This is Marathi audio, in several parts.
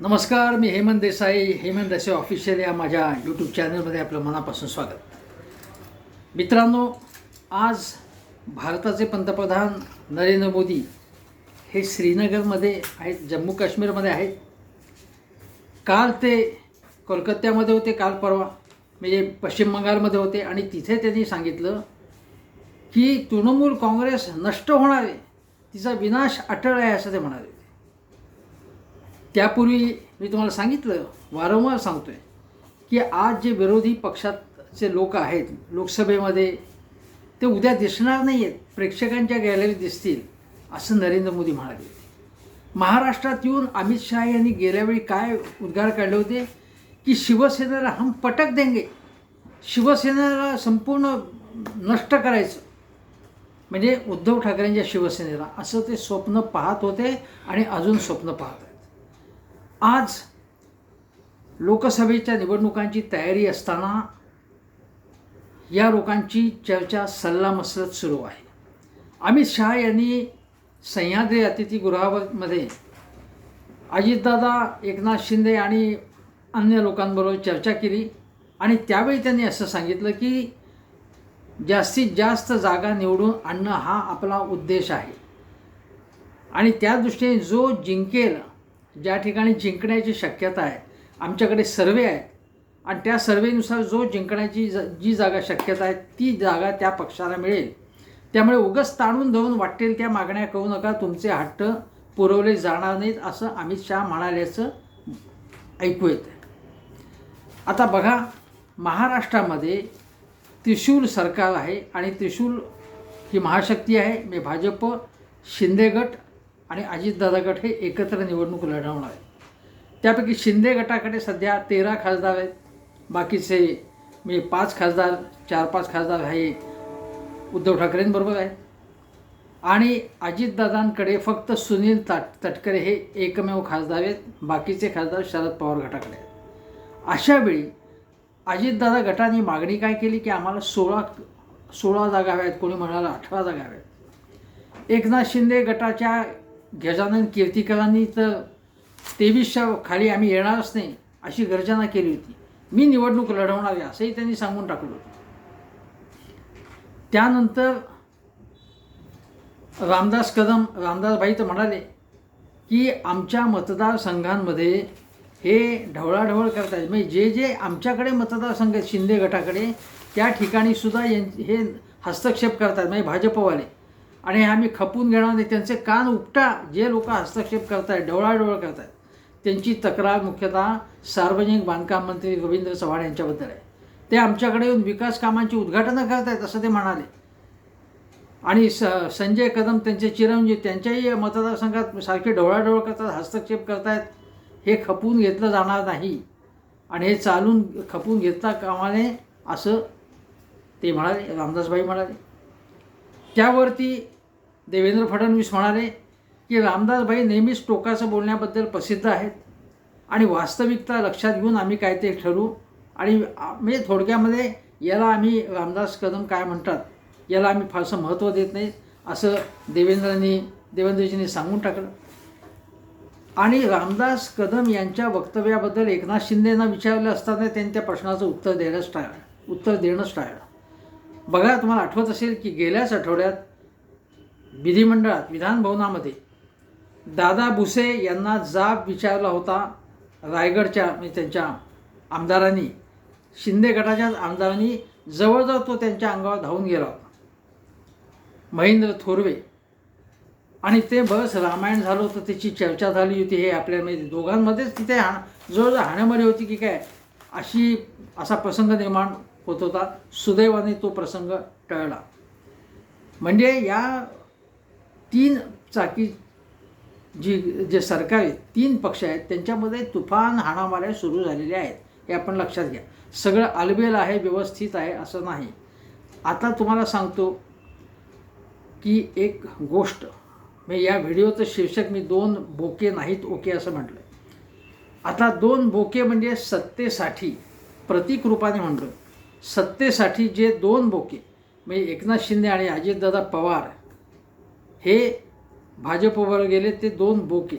नमस्कार मी हेमंत देसाई. हेमंत देसाई ऑफिशियल या माझ्या यूट्यूब चॅनलमध्ये आपलं मनापासून स्वागत. मित्रांनो आज भारताचे पंतप्रधान नरेंद्र मोदी हे श्रीनगरमध्ये आहेत जम्मू काश्मीरमध्ये आहेत. काल ते कोलकात्यामध्ये होते काल परवा. म्हणजे पश्चिम बंगालमध्ये होते आणि तिथे त्यांनी सांगितलं की तृणमूल काँग्रेस नष्ट होणार आहे. तिचा विनाश अटळ आहे असं ते म्हणाले. त्यापूर्वी मी तुम्हाला सांगितलं वारंवार सांगतोय की आज जे विरोधी पक्षाचे लोक आहेत लोकसभेमध्ये ते उद्या दिसणार नाही आहेत प्रेक्षकांच्या गॅलरीत दिसतील असं नरेंद्र मोदी म्हणाले महाराष्ट्रात येऊन अमित शहा यांनी गेल्यावेळी काय उद्गार काढले होते? की शिवसेनेला हम पटक देंगे शिवसेनेला संपूर्ण नष्ट करायचं. म्हणजे उद्धव ठाकरेंच्या शिवसेनेला असं ते स्वप्न पाहत होते आणि अजून स्वप्न पाहत आज लोकसभेच्या निवडणुकांची तयारी असताना या लोकांची चर्चा सल्लामसलत सुरू आहे. अमित शहा यांनी सह्याद्री अतिथीगृहामध्ये अजितदादा एकनाथ शिंदे आणि अन्य लोकांबरोबर चर्चा केली आणि त्यावेळी त्यांनी असं सांगितलं की जास्तीत जास्त जागा निवडून आणणं हा आपला उद्देश आहे. आणि त्या दृष्टीने जो जिंकेल ज्या ठिकाणी जिंकण्याची शक्यता आहे आमच्याकडे सर्वे आहेत आणि त्या सर्वेनुसार जो जिंकण्याची ज जी जागा शक्यता आहे ती जागा त्या पक्षाला मिळेल. त्यामुळे उगस ताणून धरून वाटेल त्या मागण्या करू नका तुमचे हट्ट पुरवले जाणार नाहीत असं अमित शहा म्हणाल्याचं ऐकू येतं आता बघा महाराष्ट्रामध्ये त्रिशूल सरकार आहे आणि त्रिशूल ही महाशक्ती आहे. मी भाजप शिंदेगट आणि अजितदादा गट हे एकत्र निवडणूक लढवणार आहे त्यापैकी शिंदे गटाकडे सध्या तेरा खासदार आहेत. बाकीचे म्हणजे पाच खासदार चार पाच खासदार हे उद्धव ठाकरेंबरोबर आहेत. आणि अजितदादांकडे फक्त सुनील तट तटकरे हे एकमेव खासदार आहेत. बाकीचे खासदार शरद पवार गटाकडे आहेत. अशावेळी अजितदादा गटाने मागणी काय केली की आम्हाला सोळा सोळा जागा हव्यात कोणी म्हणाला अठरा जागा हव्यात. एकनाथ शिंदे गटाच्या गजानन कीर्तिकरांनी तर तेवीसच्या खाली आम्ही येणारच नाही अशी गर्जना केली होती. मी निवडणूक लढवणार आहे असंही त्यांनी सांगून टाकलं होतं. त्यानंतर रामदास कदम रामदासबाई तर म्हणाले की आमच्या मतदारसंघांमध्ये हे ढवळाढवळ करतायत. म्हणजे जे जे आमच्याकडे मतदारसंघ आहेत शिंदे गटाकडे त्या ठिकाणी सुद्धा यां हे हस्तक्षेप करतात म्हणजे भाजपवाले. आणि आम्ही खपून घेणार नाही. त्यांचे कान उपटा जे लोक हस्तक्षेप करतायत करत करतायत त्यांची तक्रार मुख्यतः सार्वजनिक बांधकाम मंत्री रवींद्र चव्हाण यांच्याबद्दल आहे. ते आमच्याकडे येऊन विकास कामांची उद्घाटनं करतायत असं ते म्हणाले. आणि स संजय कदम त्यांचे चिरंजीव त्यांच्याही मतदारसंघात सारखे ढवळाढवळ करतात हस्तक्षेप करतायत हे खपून घेतलं जाणार नाही. आणि हे चालून खपून घेतला कामाने असं ते म्हणाले रामदासभाई म्हणाले. त्यावरती देवेंद्र फडणवीस म्हणाले की रामदासभाई नेहमीच टोकाचं बोलण्याबद्दल प्रसिद्ध आहेत आणि वास्तविकता लक्षात घेऊन आम्ही काय ते ठरवू आणि म्हणजे थोडक्यामध्ये याला आम्ही रामदास कदम काय म्हणतात? याला आम्ही फारसं महत्त्व देत नाही असं देवेंद्रांनी देवेंद्रजींनी सांगून टाकलं. आणि रामदास कदम यांच्या वक्तव्याबद्दल एकनाथ शिंदेना विचारलं असताना त्यांनी त्या प्रश्नाचं उत्तर देणंच टाळलं उत्तर देणंच टाळलं. बघा तुम्हाला आठवत असेल की गेल्याच आठवड्यात विधिमंडळात विधानभवनामध्ये. दादा भुसे यांना जाब विचारला होता रायगडच्या म्हणजे त्यांच्या आमदारांनी. शिंदे गटाच्याच आमदारांनी जवळजवळ तो त्यांच्या अंगावर धावून गेला होता. महेंद्र थोरवे. आणि ते बस रामायण झालं होतं त्याची चर्चा झाली होती हे आपल्यामध्ये दोघांमध्येच तिथे हा जवळजवळ हाण्यामध्ये होती की काय अशी असा प्रसंग निर्माण होत होता. सुदैवाने तो प्रसंग टळला. म्हणजे या तीन चाकी जी जे सरकार आहेत तीन पक्ष आहेत त्यांच्यामध्ये तुफान हाणामाऱ्या सुरू झालेल्या आहेत. हे आपण लक्षात घ्या. सगळं आलबेल आहे व्यवस्थित आहे असं नाही. आता तुम्हाला सांगतो की एक गोष्ट. मी या व्हिडिओचं शीर्षक मी दोन बोके नाहीत ओके असं म्हटलं आता दोन बोके म्हणजे सत्तेसाठी प्रतीक रूपाने म्हणतो. सत्तेसाठी जे दोन बोके म्हणजे एकनाथ शिंदे आणि अजितदादा पवार हे भाजपवर गेले ते दोन बोके.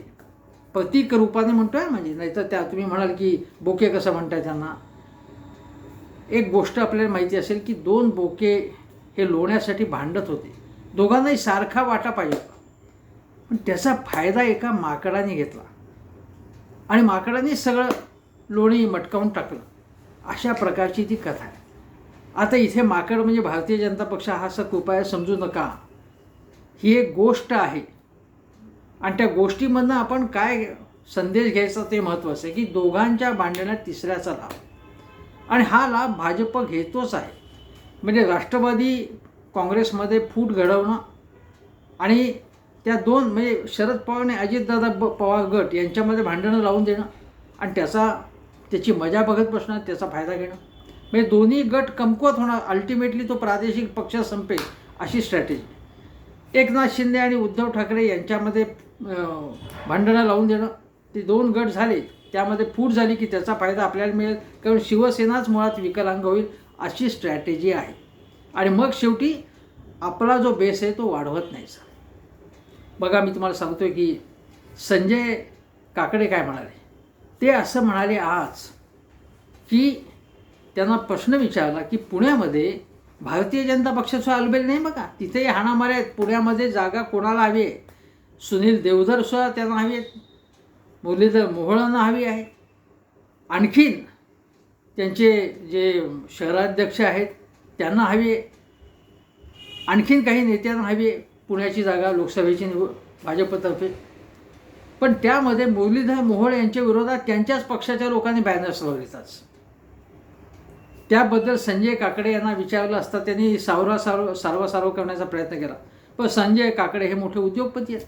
प्रतीक रूपाने म्हणतोय म्हणजे नाहीतर त्या तुम्ही म्हणाल की बोके कसं म्हणताय त्यांना? एक गोष्ट आपल्याला माहिती असेल की दोन बोके हे लोण्यासाठी भांडत होते. दोघांनाही सारखा वाटा पाहिजे होता. पण त्याचा फायदा एका माकडाने घेतला. आणि माकडाने सगळं लोणी मटकावून टाकलं. अशा प्रकारची ती कथा आहे. आता इथे माकड म्हणजे भारतीय जनता पक्ष हा असं कृपया समजू नका. ही एक गोष्ट आहे. आणि त्या गोष्टीमधनं आपण काय संदेश घ्यायचा ते महत्त्वाचं आहे की दोघांच्या भांडण्यात तिसऱ्याचा लाभ. आणि हा लाभ भाजप घेतोच आहे. म्हणजे राष्ट्रवादी काँग्रेसमध्ये फूट घडवणं आणि त्या दोन म्हणजे शरद पवार आणि अजितदादा ब पवार गट यांच्यामध्ये भांडणं लावून देणं आणि त्याचा त्याची मजा बघत बसणं त्याचा फायदा घेणं. म्हणजे दोन्ही गट कमकुवत होणार. अल्टिमेटली तो प्रादेशिक पक्ष संपेल अशी स्ट्रॅटेजी एकनाथ शिंदे आणि उद्धव ठाकरे यांच्यामध्ये भांडणं लावून देणं ते दोन गट झाले. त्यामध्ये फूट झाली की त्याचा फायदा आपल्याला मिळेल. कारण शिवसेनाच मुळात विकलांग होईल अशी स्ट्रॅटेजी आहे. आणि मग शेवटी आपला जो बेस आहे तो वाढवत नाहीचा बघा मी तुम्हाला सांगतोय की संजय काकडे काय म्हणाले? ते असं म्हणाले आज की त्यांना प्रश्न विचारला की पुण्यामध्ये भारतीय जनता पक्षाचं अलबेल नाही बघा. तिथेही हाणामारे आहेत. पुण्यामध्ये जागा कोणाला हवी आहे? सुनील देवधर सुद्धा त्यांना हवी आहेत. मुरलीधर मोहोळांना हवी आहे. आणखीन त्यांचे जे शहराध्यक्ष आहेत त्यांना हवी आहे. आणखीन काही नेत्यांना हवी आहे. पुण्याची जागा लोकसभेची निवड भाजपतर्फे. पण त्यामध्ये मुरलीधर मोहोळ यांच्या विरोधात त्यांच्याच पक्षाच्या लोकांनी बॅनर्स लावलेताच त्याबद्दल संजय काकडे यांना विचारलं असता त्यांनी सावरा सारव सारवासारव करण्याचा प्रयत्न केला. पण संजय काकडे हे मोठे उद्योगपती आहेत.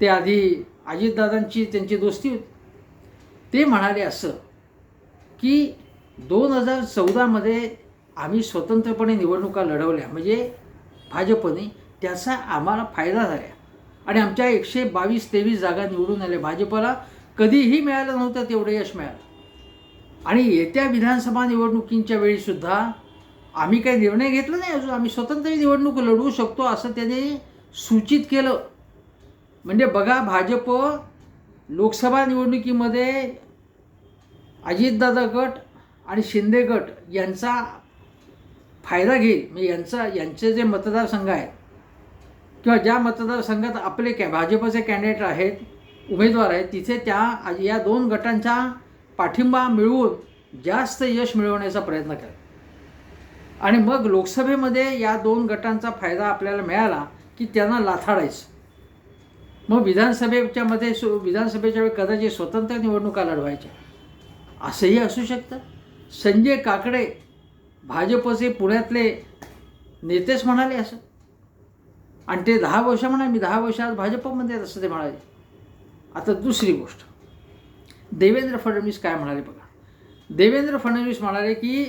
ते आधी अजितदादांची त्यांची दोस्ती होती. ते म्हणाले असं की दोन हजार चौदामध्ये आम्ही स्वतंत्रपणे निवडणुका लढवल्या. म्हणजे भाजपने त्याचा आम्हाला फायदा झाला. आणि आमच्या एकशे बावीस तेवीस जागा निवडून आल्या. भाजपला कधीही मिळालं नव्हतं तेवढं यश मिळालं. आणि येत्या विधानसभा निवडणुकींच्या वेळीसुद्धा आम्ही काही निर्णय घेतला नाही अजून. आम्ही स्वतंत्र निवडणूक लढवू शकतो असं त्याने सूचित केलं. म्हणजे बघा भाजप लोकसभा निवडणुकीमध्ये अजितदादा गट आणि शिंदे गट यांचा फायदा घेईल. म्हणजे यांचा यांचे जे मतदारसंघ आहेत किंवा ज्या मतदारसंघात आपले कॅ भाजपचे कॅन्डिडेट आहेत उमेदवार आहेत तिथे त्या या दोन गटांचा पाठिंबा मिळवून जास्त यश मिळवण्याचा प्रयत्न करेल आणि मग लोकसभेमध्ये या दोन गटांचा फायदा आपल्याला मिळाला की त्यांना लाथाडायचं. मग विधानसभेच्या मध्ये सु विधानसभेच्या वेळी कदाचित स्वतंत्र निवडणुका लढवायच्या. असंही असू शकतं. संजय काकडे भाजपचे पुण्यातले नेतेच म्हणाले असं. आणि ते दहा वर्ष म्हणा मी दहा वर्षात भाजपमध्ये असं ते म्हणाले. आता दुसरी गोष्ट. देवेंद्र फडणवीस काय म्हणाले बघा. देवेंद्र फडणवीस म्हणाले की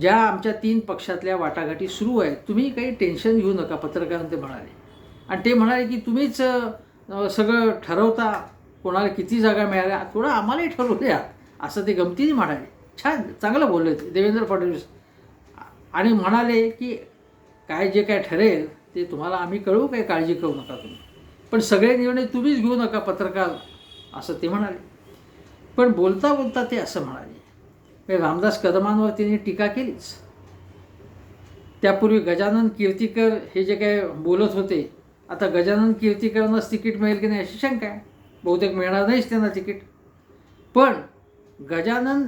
ज्या आमच्या तीन पक्षातल्या वाटाघाटी सुरू आहेत तुम्ही काही टेन्शन घेऊ नका पत्रकारांना ते म्हणाले. आणि ते म्हणाले की तुम्हीच सगळं ठरवता कोणाला किती जागा मिळाल्या थोडं आम्हालाही ठरवू द्या. असं ते गमतीने म्हणाले. छान चांगलं बोलले ते देवेंद्र फडणवीस. आणि म्हणाले की काय जे काय ठरेल ते तुम्हाला आम्ही कळवू काही काळजी करू नका तुम्ही. पण सगळे निर्णय तुम्हीच घेऊ नका पत्रकार. असं ते म्हणाले. पण बोलता बोलता ते असं म्हणाले रामदास कदमांवर तिने टीका केलीच. त्यापूर्वी गजानन कीर्तिकर हे जे काय बोलत होते आता गजानन कीर्तिकरांनाच तिकीट मिळेल की नाही अशी शंका आहे. बहुतेक मिळणार नाहीच त्यांना तिकीट. पण गजानन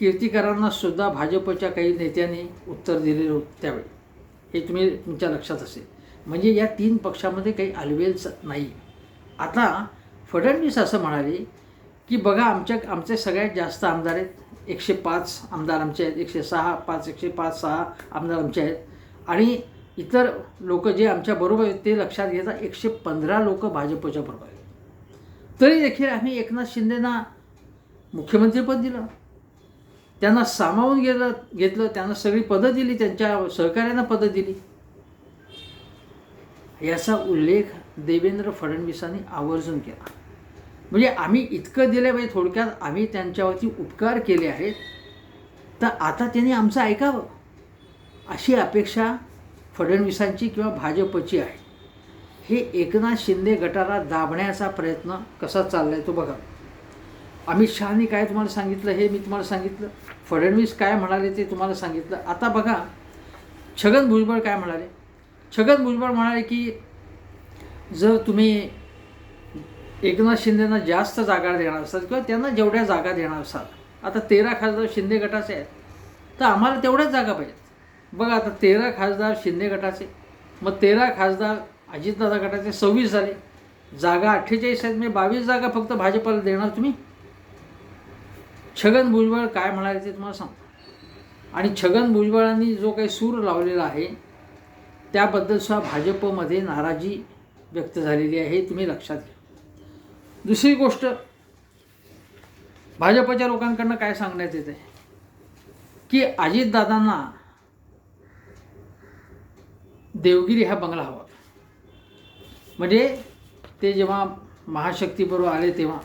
कीर्तिकरांना सुद्धा भाजपच्या काही नेत्यांनी उत्तर दिलेलं होतं त्यावेळी. हे तुम्ही तुमच्या लक्षात असेल. म्हणजे या तीन पक्षामध्ये काही अलवेलच नाही. आता फडणवीस असं म्हणाले की बघा आमच्या आमचे सगळ्यात जास्त आमदार आहेत. एकशे पाच आमदार आमचे आहेत. एकशे सहा पाच एकशे पाच सहा आमदार आमचे आहेत. आणि इतर लोक जे आमच्या बरोबर आहेत ते लक्षात घेता एकशे पंधरा लोक भाजपच्या बरोबर आहेत. तरी देखील आम्ही एकनाथ शिंदेना मुख्यमंत्रीपद दिलं. त्यांना सामावून गेलं घेतलं. त्यांना सगळी पदं दिली. त्यांच्या सहकार्यांना पदं दिली. याचा उल्लेख देवेंद्र फडणवीसांनी आवर्जून केला. म्हणजे आम्ही इतकं दिलं म्हणजे थोडक्यात आम्ही त्यांच्यावरती उपकार केले आहेत. तर आता त्यांनी आमचं ऐकावं. अशी अपेक्षा फडणवीसांची किंवा भाजपची आहे. हे एकनाथ शिंदे गटाला दाबण्याचा प्रयत्न कसा चालला आहे तो बघा. अमित शहानी काय तुम्हाला सांगितलं? हे मी तुम्हाला सांगितलं. फडणवीस काय म्हणाले ते तुम्हाला सांगितलं. आता बघा छगन भुजबळ काय म्हणाले? छगन भुजबळ म्हणाले की जर तुम्ही एकनाथ शिंदेना जास्त जागा देणार असाल किंवा त्यांना जेवढ्या जागा देणार असाल आता तेरा खासदार शिंदे गटाचे आहेत. तर आम्हाला तेवढ्याच जागा पाहिजेत. बघा आता तेरा खासदार शिंदे गटाचे मग तेरा खासदार अजितदादा गटाचे सव्वीस झाले. जागा अठ्ठेचाळीस आहेत म्हणजे बावीस जागा फक्त भाजपला देणार तुम्ही. छगन भुजबळ काय म्हणाले ते तुम्हाला सांगतो. आणि छगन भुजबळांनी जो काही सूर लावलेला आहे त्याबद्दल सुद्धा भाजपमध्ये नाराजी व्यक्त झालेली आहे हे तुम्ही लक्षात घ्या. दुसरी गोष्ट भाजपच्या लोकांकडनं काय सांगण्यात येते की अजितदादांना देवगिरी हा बंगला हवा. म्हणजे ते जेव्हा महाशक्तीबरोबर आले तेव्हा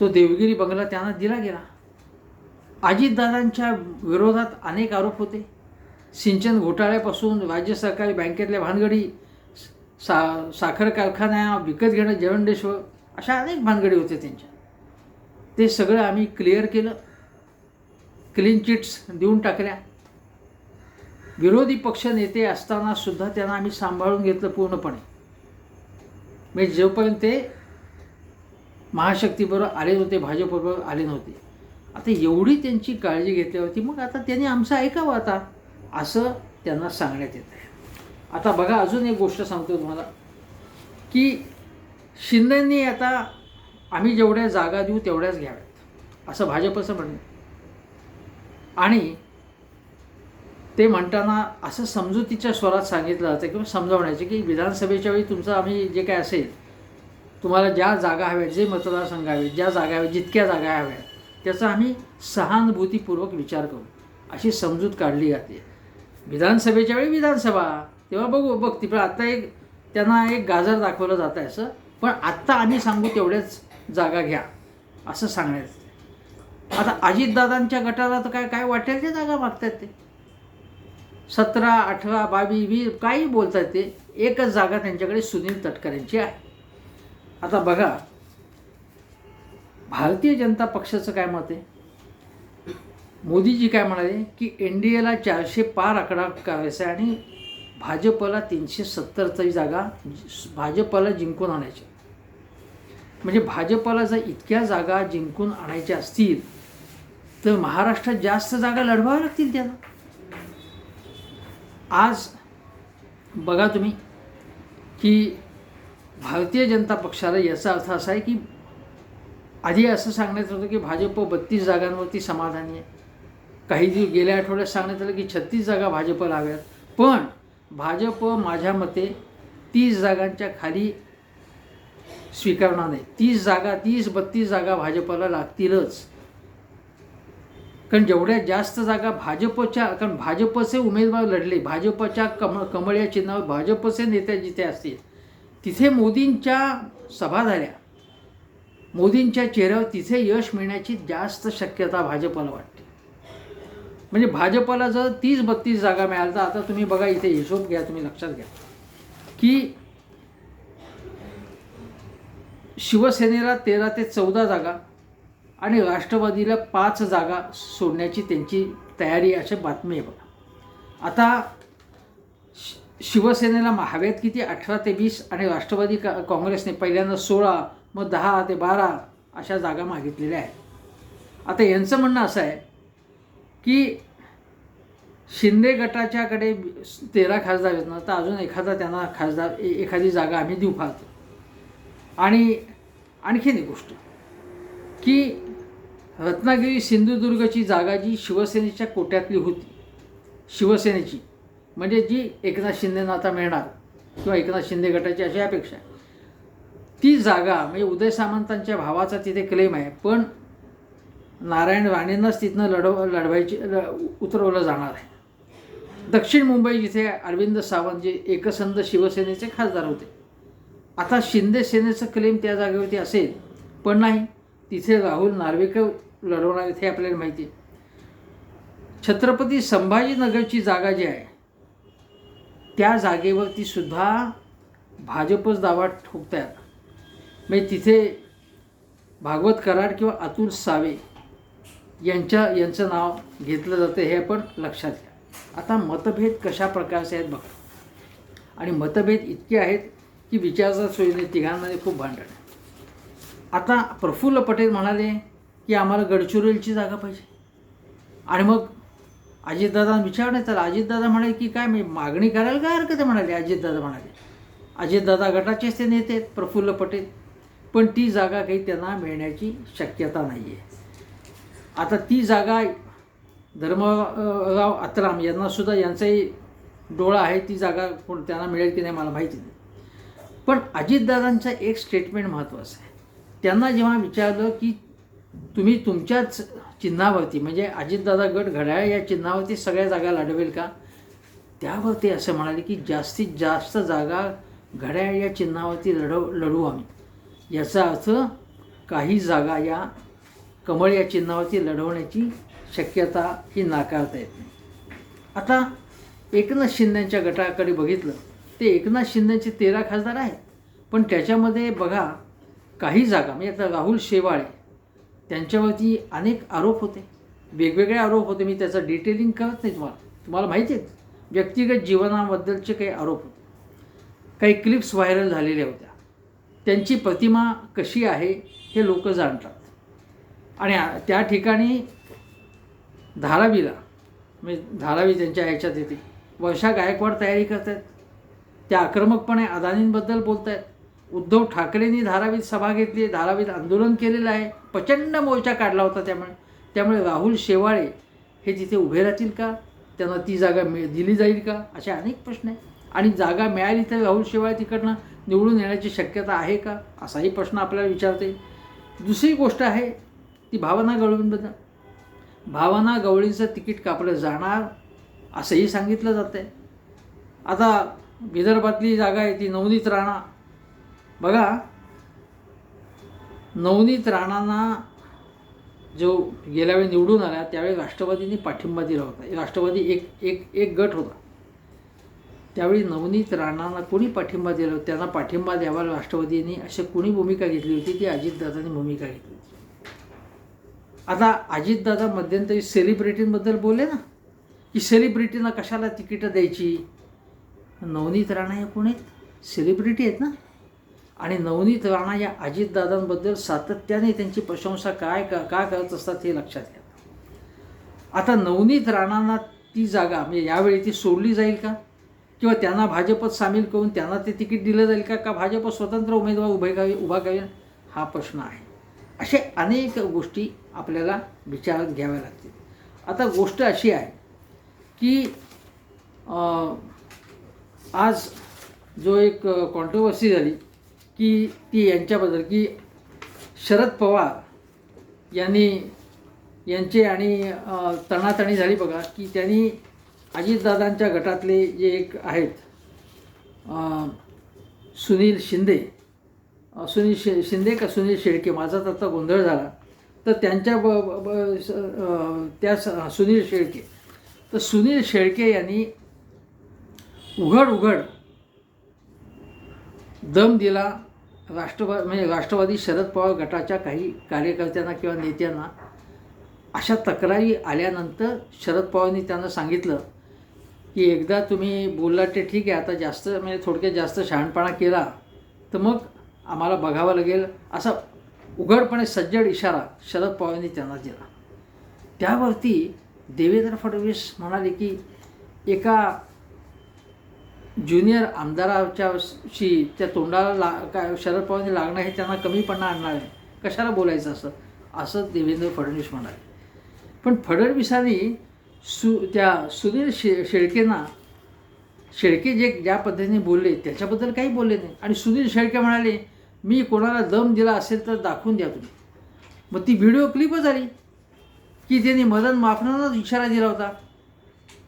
तो देवगिरी बंगला त्यांना दिला गेला. अजितदादांच्या विरोधात अनेक आरोप होते. सिंचन घोटाळ्यापासून राज्य सरकारी बँकेतल्या भानगडी सा साखर कारखान्या विकत घेणं जवंडेश्वर अशा अनेक भानगडी होते त्यांच्या. ते सगळं आम्ही क्लिअर केलं. क्लीन चिट्स देऊन टाकल्या. विरोधी पक्ष नेते असताना सुद्धा त्यांना आम्ही सांभाळून घेतलं पूर्णपणे. म्हणजे जोपर्यंत ते महाशक्तीबरोबर आले नव्हते भाजपबरोबर आले नव्हते. आता एवढी त्यांची काळजी घेतल्यावरती मग आता त्यांनी आमचं ऐकावं आता. असं त्यांना सांगण्यात येत आहे आता बघा अजून एक गोष्ट सांगतो तुम्हाला की शिंदेंनी आता आम्ही जेवढ्या जागा देऊ तेवढ्याच घ्याव्यात असं भाजपचं म्हणणं आणि ते म्हणताना असं समजुतीच्या स्वरात सांगितलं जातं किंवा समजावण्याचे की विधानसभेच्या वेळी तुमचं आम्ही जे काय असेल तुम्हाला ज्या जागा हव्यात जे मतदारसंघ हवेत ज्या जागा हव्यात जितक्या जागा हव्यात त्याचा आम्ही सहानुभूतीपूर्वक विचार करू अशी समजूत काढली जाते. विधानसभेच्या वेळी विधानसभा तेव्हा बघू बघ पण आत्ता एक त्यांना एक गाजर दाखवलं जात आहे असं. पण आत्ता आम्ही सांगू तेवढ्याच जागा घ्या असं सांगण्यात. आता अजितदादांच्या गटाला तर काय काय वाटेल ते जागा मागतात ते. सतरा अठरा बावीस वीस काही बोलतात ते. एकच जागा त्यांच्याकडे सुनील तटकरेंची आहे. आता बघा भारतीय जनता पक्षाचं काय मत आहे? मोदीजी काय म्हणाले? की एन डी एला चारशे पार आकडा करायचा आहे आणि भाजपला तीनशे सत्तरचाही जागा भाजपला जिंकून आणायच्या. म्हणजे भाजपला जर इतक्या जागा जिंकून आणायच्या असतील तर महाराष्ट्रात जास्त जागा लढवाव्या लागतील त्याला आज बघा तुम्ही की भारतीय जनता पक्षाला याचा अर्थ असा आहे की आधी असं सांगण्यात होतं की भाजप बत्तीस जागांवरती समाधानी आहे. काही दिवस गेल्या आठवड्यात सांगण्यात आलं की छत्तीस जागा भाजपला हव्यात. पण भाजप माझ्या मते तीस जागांच्या खाली स्वीकारणार नाही. तीस जागा तीस बत्तीस जागा भाजपला लागतीलच. कारण जेवढ्या जास्त जागा भाजपच्या कारण भाजपचे उमेदवार लढले भाजपच्या कम कमळ या चिन्हावर भाजपचे नेते जिथे असतील तिथे मोदींच्या सभा झाल्या. मोदींच्या चेहऱ्यावर तिथे यश मिळण्याची जास्त शक्यता भाजपला वाटते. म्हणजे भाजपला जर तीस बत्तीस जागा मिळाल्या तर आता तुम्ही बघा इथे हिशोब घ्या तुम्ही लक्षात घ्या. की शिवसेनेला तेरा ते चौदा जागा आणि राष्ट्रवादीला पाच जागा सोडण्याची त्यांची तयारी अशी बातमी आहे बघा. आता शि- शिवसेनेला मा- हव्यात किती? अठरा ते वीस आणि राष्ट्रवादी का काँग्रेसने पहिल्यांदा सोळा मग दहा ते बारा अशा जागा मागितलेल्या आहेत. आता यांचं म्हणणं असं आहे की शिंदे गटाच्याकडे तेरा खासदार आहेत ना तर अजून एखादा त्यांना खासदार ए- एखादी जागा आम्ही देऊ पाहतो. आणि आणखीन एक गोष्ट की रत्नागिरी सिंधुदुर्गची जागा जी शिवसेनेच्या कोट्यातली होती शिवसेनेची म्हणजे जी एकनाथ शिंदेना आता मिळणार किंवा एकनाथ शिंदे गटाची अशी अपेक्षा आहे ती जागा म्हणजे उदय सामंतांच्या भावाचा तिथे क्लेम आहे पण नारायण राणेंनाच तिथनं लढव लढवायची ल- उतरवलं जाणार आहे. दक्षिण मुंबई जिथे अरविंद सावंत जे एकसंध शिवसेनेचे खासदार होते. आता शिंदे सेनेचं क्लेम त्या जागेवरती असेल पण नाही. तिथे राहुल नार्वेकर लढवणार इथे आपल्याला माहिती आहे. छत्रपती संभाजीनगरची जागा जी आहे त्या जागेवरती सुद्धा भाजपच दावा ठोकतात म्हणजे तिथे भागवत कराड किंवा अतुल सावे यांच्या यांचं नाव घेतलं जातं हे आपण लक्षात घ्या. आता मतभेद कशा प्रकारचे आहेत बघा. आणि मतभेद इतके आहेत की विचाराचा सोयीने तिघांमध्ये खूप भांडण आहे. आता प्रफुल्ल पटेल म्हणाले की आम्हाला गडचिरोलीची जागा पाहिजे. आणि मग अजितदादा विचारण्यात आलं अजितदादा म्हणाले की काय मी मागणी करायला काय हरकत आहे म्हणाले? अजितदादा म्हणाले. अजितदादा गटाचेच ते नेते आहेत प्रफुल्ल पटेल. पण ती जागा काही त्यांना मिळण्याची शक्यता नाही आहे आता ती जागा धर्मराव अत्राम यांनासुद्धा यांचाही डोळा आहे ती जागा कोण त्यांना मिळेल की नाही मला माहिती नाही. पण अजितदादांचं एक स्टेटमेंट महत्त्वाचं आहे. त्यांना जेव्हा विचारलं की तुम्ही तुमच्याच चिन्हावरती म्हणजे अजितदादा गट घड्याळ या चिन्हावरती सगळ्या जागा लढवेल का? त्यावर ते असं म्हणाले की जास्तीत जास्त जागा घड्याळ या चिन्हावरती लढव लढू आम्ही. याचा अर्थ काही जागा या कमळ या चिन्हावरती लढवण्याची शक्यता ही नाकारता येत नाही. आता एकनाथ शिंदेच्या गटाकडे बघितलं ते एकनाथ शिंदेचे तेरा खासदार आहेत. पण त्याच्यामध्ये बघा काही जागा म्हणजे आता राहुल शेवाळे त्यांच्यावरती अनेक आरोप होते. वेगवेगळे आरोप होते. मी त्याचं डिटेलिंग करत नाही तुम्हाला. तुम्हाला माहिती आहेत व्यक्तिगत जीवनाबद्दलचे काही आरोप होते. काही क्लिप्स व्हायरल झालेल्या होत्या. त्यांची प्रतिमा कशी आहे हे लोक जाणतात. आणि त्या ठिकाणी धारावीला म्हणजे धारावी त्यांच्या ह्याच्यात येते वर्षा गायकवाड तयारी करत आहेत त्या आक्रमकपणे अदानींबद्दल बोलत आहेत उद्धव ठाकरेंनी धारावीत सभा घेतली धारावीत आंदोलन केलेलं आहे. प्रचंड मोर्चा काढला होता त्यामुळे. त्यामुळे राहुल शेवाळे हे तिथे उभे राहतील का? त्यांना ती जागा मिळ दिली जाईल का? असे अनेक प्रश्न आहेत. आणि जागा मिळाली तर राहुल शेवाळे तिकडनं निवडून येण्याची शक्यता आहे का? असाही प्रश्न आपल्याला विचारते. दुसरी गोष्ट आहे ती भावना गवळींबद्दल भावना गवळींचं तिकीट कापलं जाणार असंही सांगितलं जातं आहे आता विदर्भातली जागा आहे ती नवनीत राणा. बघा नवनीत राणांना जो गेल्या वेळी निवडून आला त्यावेळी राष्ट्रवादींनी पाठिंबा दिला होता राष्ट्रवादी एक एक एक गट होता. त्यावेळी नवनीत राणांना कोणी पाठिंबा दिला? होता त्यांना पाठिंबा द्यावा राष्ट्रवादींनी अशी कोणी भूमिका घेतली होती? ती अजितदादांनी भूमिका घेतली होती. आता अजितदादा मध्यंतरी सेलिब्रिटींबद्दल बोलले ना? की सेलिब्रिटींना कशाला तिकीटं द्यायची? नवनीत राणा हे कोण आहेत? सेलिब्रिटी आहेत ना? आणि नवनीत राणा या अजितदादांबद्दल सातत्याने त्यांची प्रशंसा काय का का करत असतात हे लक्षात घ्या. आता नवनीत राणांना ती जागा म्हणजे यावेळी ती सोडली जाईल का? किंवा त्यांना भाजपत सामील करून त्यांना ते तिकीट दिलं जाईल का? का भाजप स्वतंत्र उमेदवार उभे उभा करेल? हा प्रश्न आहे. असे अनेक गोष्टी आपल्याला विचारात घ्याव्या लागतील. आता गोष्ट अशी आहे की आज जो एक कॉन्ट्रोवर्सी झाली की ती यांच्याबद्दल की शरद पवार यांनी यांचे आणि तणातणी झाली बघा की त्यांनी अजितदादांच्या गटातले जे एक आहेत सुनील शिंदे सुनील शे शिंदे का सुनील शेळके माझा तर आता गोंधळ झाला. तर त्यांच्या ब ब- ब- स- त्या स- सुनील शेळके. तर सुनील शेळके यांनी उघड उघड दम दिला राष्ट्रवाद म्हणजे राष्ट्रवादी शरद पवार गटाच्या काही कार्यकर्त्यांना किंवा नेत्यांना. अशा तक्रारी आल्यानंतर शरद पवारांनी त्यांना सांगितलं की एकदा तुम्ही बोललात ते ठीक आहे आता जास्त म्हणजे थोडक्यात जास्त शहाणपणा केला तर मग आम्हाला बघावं लागेल. असा उघडपणे सज्जड इशारा शरद पवारांनी त्यांना दिला. त्यावरती देवेंद्र फडणवीस म्हणाले की एका ज्युनियर आमदाराच्याशी त्या तोंडाला ला काय शरद पवारांनी लागणं हे त्यांना कमीपणा आणणार आहे. कशाला बोलायचं असं? असं देवेंद्र फडणवीस म्हणाले. पण फडणवीसांनी सु त्या सुनील शे शेळकेंना शेळके जे ज्या पद्धतीने बोलले त्याच्याबद्दल काही बोलले नाही. आणि सुनील शेळके म्हणाले मी कोणाला दम दिला असेल तर दाखवून द्या तुम्ही. मग ती व्हिडिओ क्लिपच आली. की त्यांनी मदन माफनानंच इशारा दिला होता.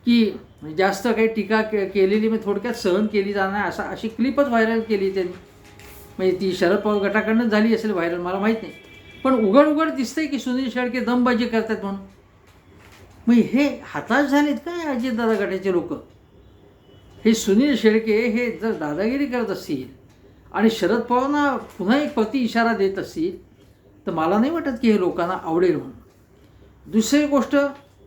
की जास्त काही टीका के केलेली मी थोडक्यात सहन केली जाणार असा अशी क्लिपच व्हायरल केली त्यांनी. म्हणजे ती शरद पवार गटाकडनंच झाली असेल व्हायरल मला माहीत नाही. पण उघड उघड दिसतंय की सुनील शेळके दमबाजी करतात म्हणून. मग हे हाताश झालेत काय अजितदादा गटाचे लोक? हे सुनील शेळके हे जर दादागिरी करत असतील आणि शरद पवारांना पुन्हा एक प्रति इशारा देत असतील तर मला नाही वाटत की हे लोकांना आवडेल म्हणून. दुसरी गोष्ट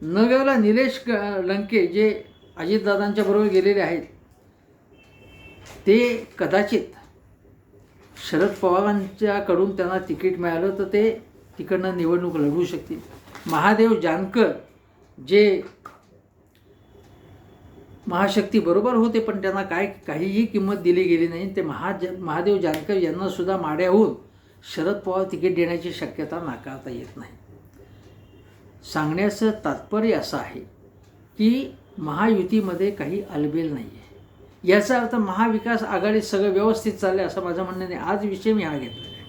नव्याला निलेश क लंके जे अजितदादांच्या बरोबर गेलेले आहेत ते कदाचित शरद पवारांच्याकडून त्यांना तिकीट मिळालं तर ते तिकडनं निवडणूक लढवू शकतील. महादेव जानकर जे महाशक्ती बरोबर होते पण त्यांना काय काहीही किंमत दिली गेली नाही. ते महाज महादेव जानकर यांनासुद्धा माड्याहून शरद पवार तिकीट देण्याची शक्यता नाकारता येत नाही. सांगण्याचं तात्पर्य असं आहे की महायुतीमध्ये काही अलबेल नाही आहे याचा अर्थ महाविकास आघाडीत सगळं व्यवस्थित चाललं आहे असं माझं म्हणणं नाही आज विषय मी हा घेतलेला आहे.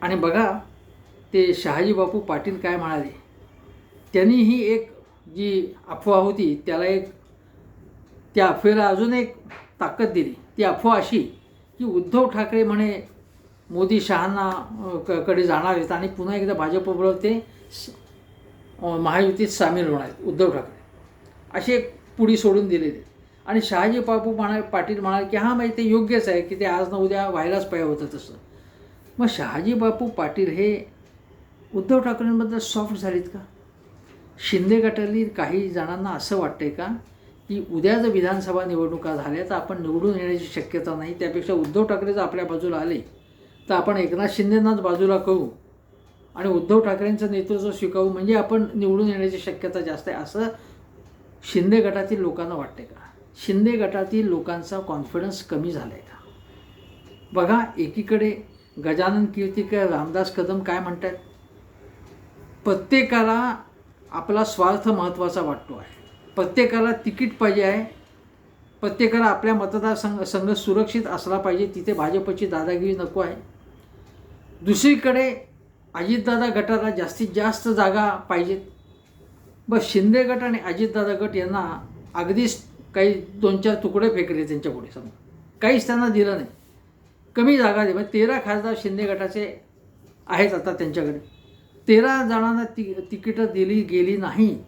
आणि बघा ते शहाजी बापू पाटील काय म्हणाले? त्यांनीही एक जी अफवा होती त्याला एक त्या अफवेला अजून एक ताकद दिली. ती अफवा अशी की उद्धव ठाकरे म्हणे मोदी शहांना क कडे जाणार आहेत आणि पुन्हा एकदा भाजपबरोबर ते स- महायुतीत सामील होणार आहेत उद्धव ठाकरे. अशी एक पुढी सोडून दिलेली. आणि शहाजी बापू म्हणा पाटील म्हणाले की हां माहिती ते योग्यच आहे की ते आज न उद्या व्हायलाच पाहिजे होतं तसं. मग शहाजी बापू पाटील हे उद्धव ठाकरेंबद्दल सॉफ्ट झालेत का? शिंदे गटातील काही जणांना असं वाटतंय का की उद्या जर विधानसभा निवडणुका झाल्या तर आपण निवडून येण्याची शक्यता नाही त्यापेक्षा उद्धव ठाकरे जर आपल्या बाजूला आले तर आपण एकनाथ शिंदेंनाच बाजूला करू. आणि उद्धव ठाकरेंचं नेतृत्व स्वीकारू म्हणजे आपण निवडून येण्याची शक्यता जास्त आहे असं शिंदे गटातील लोकांना वाटते का? शिंदे गटातील लोकांचा कॉन्फिडन्स कमी झाला आहे का? बघा एकीकडे गजानन कीर्तिकर रामदास कदम काय म्हणतात प्रत्येकाला आपला स्वार्थ महत्त्वाचा वाटतो आहे. प्रत्येकाला तिकीट पाहिजे आहे. प्रत्येकाला आपल्या मतदारसंघ संघ सुरक्षित असला पाहिजे तिथे भाजपची दादागिरी नको आहे. दुसरीकडे अजितदादा गटाला जास्तीत जास्त जागा पाहिजेत ब शिंदे गट आणि अजितदादा गट यांना अगदीच काही दोन चार तुकडे फेकले त्यांच्यापुढे समोर. काहीच त्यांना दिलं नाही. कमी जागा दे. म्हणजे तेरा खासदार शिंदे गटाचे आहेत आता त्यांच्याकडे. तेरा जणांना ति तिकीटं दिली गेली नाहीत.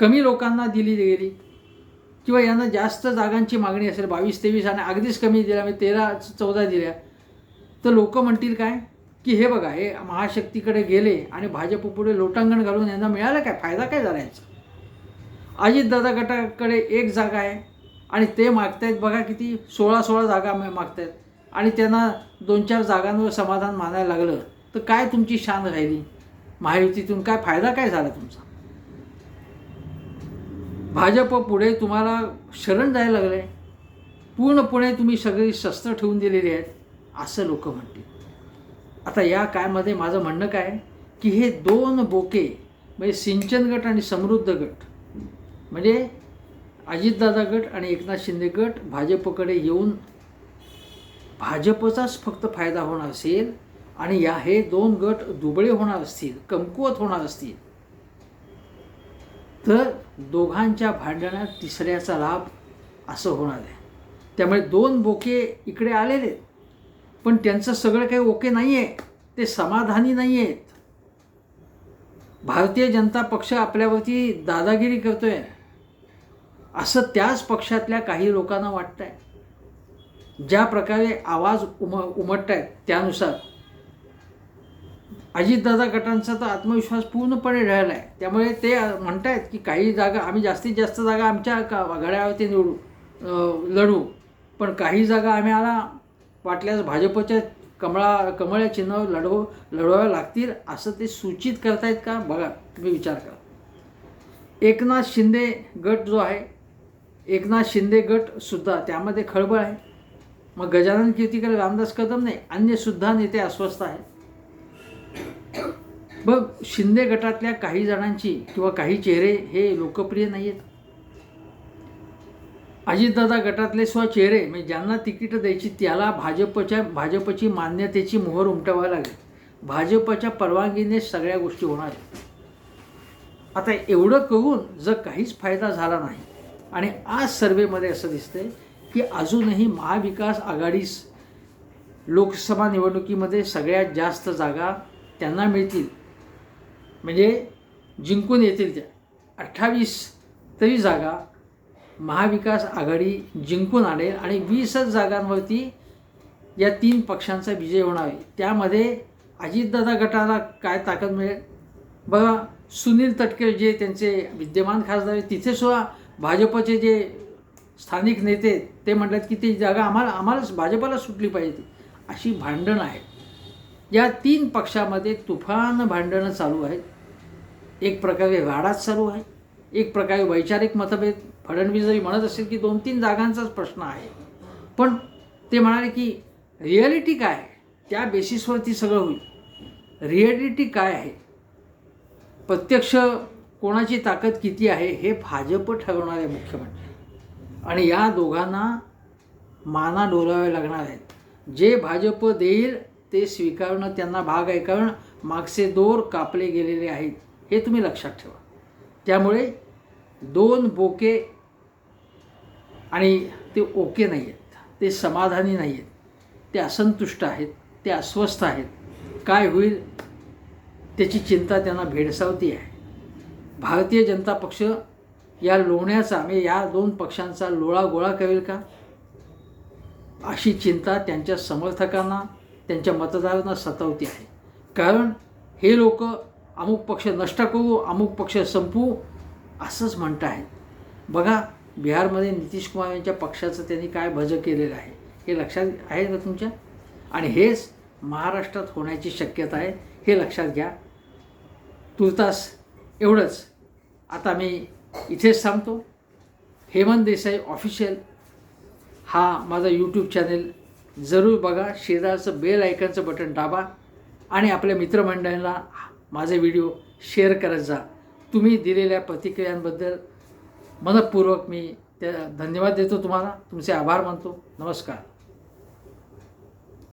कमी लोकांना दिली गेली. किंवा यांना जास्त जागांची मागणी असेल बावीस तेवीस आणि अगदीच कमी दिल्या म्हणजे तेरा चौदा दिल्या. तर लोक म्हणतील काय? की हे बघा हे महाशक्तीकडे गेले आणि भाजप पुढे लोटांगण घालून यांना मिळालं काय? फायदा काय झाला याचा? अजितदादा गटाकडे एक जागा आहे आणि ते मागतायत बघा किती सोळा सोळा जागा मागतायत. आणि त्यांना दोन चार जागांवर समाधान मानायला लागलं. तर काय तुमची शान राहिली? महायुतीतून काय फायदा काय झाला तुमचा? भाजप पुढे तुम्हाला शरण जायला लागलं आहे पूर्णपणे तुम्ही सगळी शस्त्र ठेवून दिलेली आहेत असं लोक म्हणतील. आता या कायमध्ये माझं म्हणणं काय? की हे दोन बोके म्हणजे सिंचन गट आणि समृद्ध गट म्हणजे अजितदादा गट आणि एकनाथ शिंदे गट भाजपकडे येऊन भाजपचाच फक्त फायदा होणार असेल आणि या हे दोन गट दुबळे होणार असतील कमकुवत होणार असतील तर दोघांच्या भांडणात तिसऱ्याचा लाभ असं होणार आहे. त्यामुळे दोन बोके इकडे आलेले आहेत. पण त्यांचं सगळं काही ओके नाही आहे ते समाधानी नाही आहेत भारतीय जनता पक्ष आपल्यावरती दादागिरी करतोय. असं त्याच पक्षातल्या काही लोकांना वाटतं आहे ज्या प्रकारे आवाज उम उमटत आहेत त्यानुसार. अजितदादा गटांचा तर आत्मविश्वास पूर्णपणे राहिला आहे त्यामुळे ते म्हणत आहेत की काही जागा आम्ही जास्तीत जास्त जागा आमच्या का घड्यावरती निवडू लढू पण काही जागा आम्हाला वाटल्यास भाजपच्या कमळा कमळ या चिन्हावर लढव लढवाव्या लागतील असं ते सूचित करतायत का? बघा तुम्ही विचार करा. एकनाथ शिंदे गट जो आहे एकनाथ शिंदे गटसुद्धा त्यामध्ये खळबळ आहे. मग गजानन कीर्तिकर रामदास कदम नाही अन्यसुद्धा नेते अस्वस्थ आहेत. बघ शिंदे गटातल्या काही जणांची किंवा काही चेहरे हे लोकप्रिय नाही आहेत अजितदादा गटातले स्व चेहरे म्हणजे ज्यांना तिकीटं द्यायची त्याला भाजपच्या भाजपची मान्यतेची मोहर उमटवावी लागेल. भाजपच्या परवानगीने सगळ्या गोष्टी होणार आहेत. आता एवढं करून जर काहीच फायदा झाला नाही आणि आज सर्वेमध्ये असं दिसतंय की अजूनही महाविकास आघाडीस लोकसभा निवडणुकीमध्ये सगळ्यात जास्त जागा त्यांना मिळतील. म्हणजे जिंकून येतील त्या. अठ्ठावीस तरी जागा महाविकास आघाडी जिंकून आणेल आणि वीसच जागांवरती या तीन पक्षांचा विजय होणार आहे. त्यामध्ये अजितदादा गटाला काय ताकद मिळेल? बघा सुनील तटकरे जे त्यांचे विद्यमान खासदार आहेत तिथे सुद्धा भाजपचे जे स्थानिक नेते ते म्हणतात की ती जागा आम्हाला आम्हालाच भाजपाला सुटली पाहिजे. अशी भांडणं आहेत. या तीन पक्षामध्ये तुफान भांडणं चालू आहेत. एक प्रकारे वाडाच चालू आहे. एक प्रकारे वैचारिक मतभेद. फडणवीस जरी म्हणत असेल की दोन तीन जागांचाच प्रश्न आहे. पण ते म्हणाले की रिॲलिटी काय? आहे त्या बेसिसवरती सगळं होईल. रिॲलिटी काय आहे? प्रत्यक्ष कोणाची ताकद किती आहे? हे भाजप ठरवणार आहे मुख्य म्हणजे आणि या दोघांना माना डोलावे लागणार आहेत. जे भाजप देईल ते स्वीकारणं त्यांना भाग आहे. कारण मागचे दोर कापले गेलेले आहेत. हे तुम्ही लक्षात ठेवा. त्यामुळे दोन बोके आणि ते ओके नाही आहेत ते समाधानी नाही आहेत ते असंतुष्ट आहेत. ते अस्वस्थ आहेत. काय होईल त्याची चिंता त्यांना भेडसावती आहे. भारतीय जनता पक्ष या लोण्याचा म्हणजे या दोन पक्षांचा लोळा गोळा करेल का? अशी चिंता त्यांच्या समर्थकांना त्यांच्या मतदारांना सतावती आहे. कारण हे लोक अमुक पक्ष नष्ट करू अमुक पक्ष संपवू असंच म्हणत आहेत बघा बिहारमध्ये नितीश कुमार यांच्या पक्षाचं त्यांनी काय भज केलेलं आहे हे लक्षात आहे का तुमच्या? आणि हेच महाराष्ट्रात होण्याची शक्यता आहे हे लक्षात घ्या. तुर्तास एवढंच. आता मी इथेच थांबतो. हेमंत देसाई ऑफिशियल हा माझा यूट्यूब चॅनेल जरूर बघा शेजारचं बेल आयकनचं बटन दाबा आणि आपल्या मित्रमंडळींना माझे व्हिडिओ शेअर करत जा. तुम्ही दिलेल्या प्रतिक्रियांबद्दल मनपूर्वक मी त्या धन्यवाद देतो तुम्हाला. तुमचे आभार मानतो. नमस्कार.